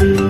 কত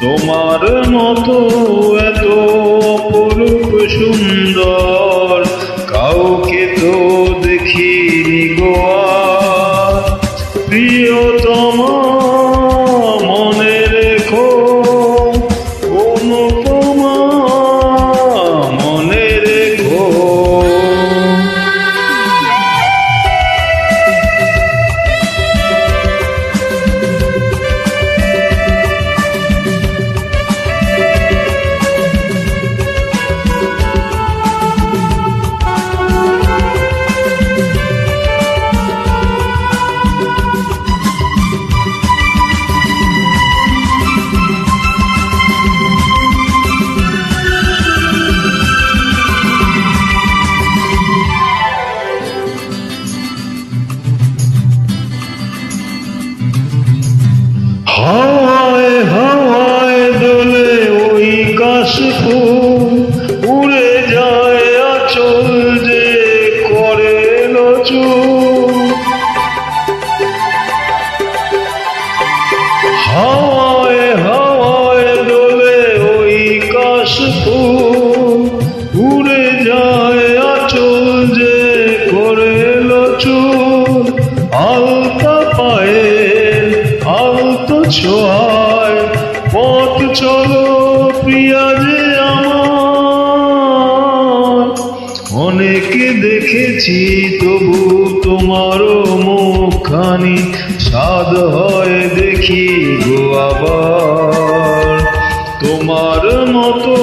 তোমার মতো এত অপরূপ সুন্দর কাউকে তো দেখিনি গোয়া প্রিয়তম ছোঁয়ায় পথ চলো প্রিয়া যে আমার। অনেকে দেখেছি তবু তোমার মুখখানি স্বাদ হয় দেখি গো আবার। তোমার মতো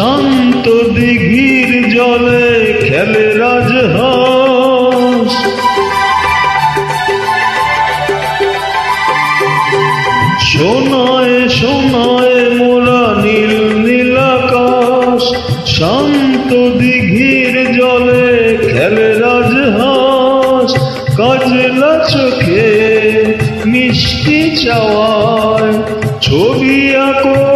শান্ত দিঘির জলে খেলে রাজহাঁস। সোনায় সোনায় মোরা নীল নীল আকাশ। শান্ত দিঘির জলে খেলে রাজহাঁস। কাজলা চোখে মিষ্টি চাওয়ায় ছবি আঁকো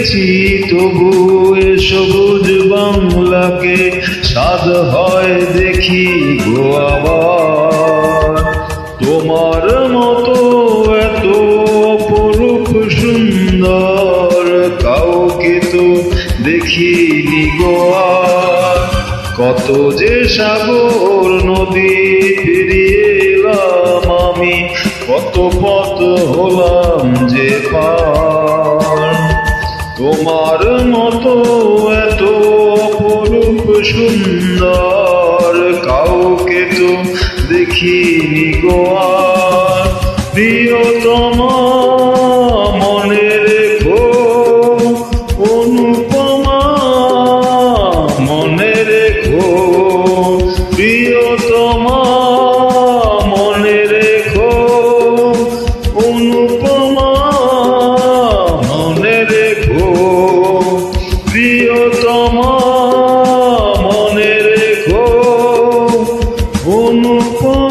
দেখেছি তবু এ সবুজ বাংলাকে স্বাদ হয় দেখি গো তোমার মতো এত অপরূপ সুন্দর কাউকে তো দেখিনি গো আর। কত যে সাগর নদী পেরিয়ে সুন্দর কাউকে তো দেখিনি গোয়া প্রিয়তমা como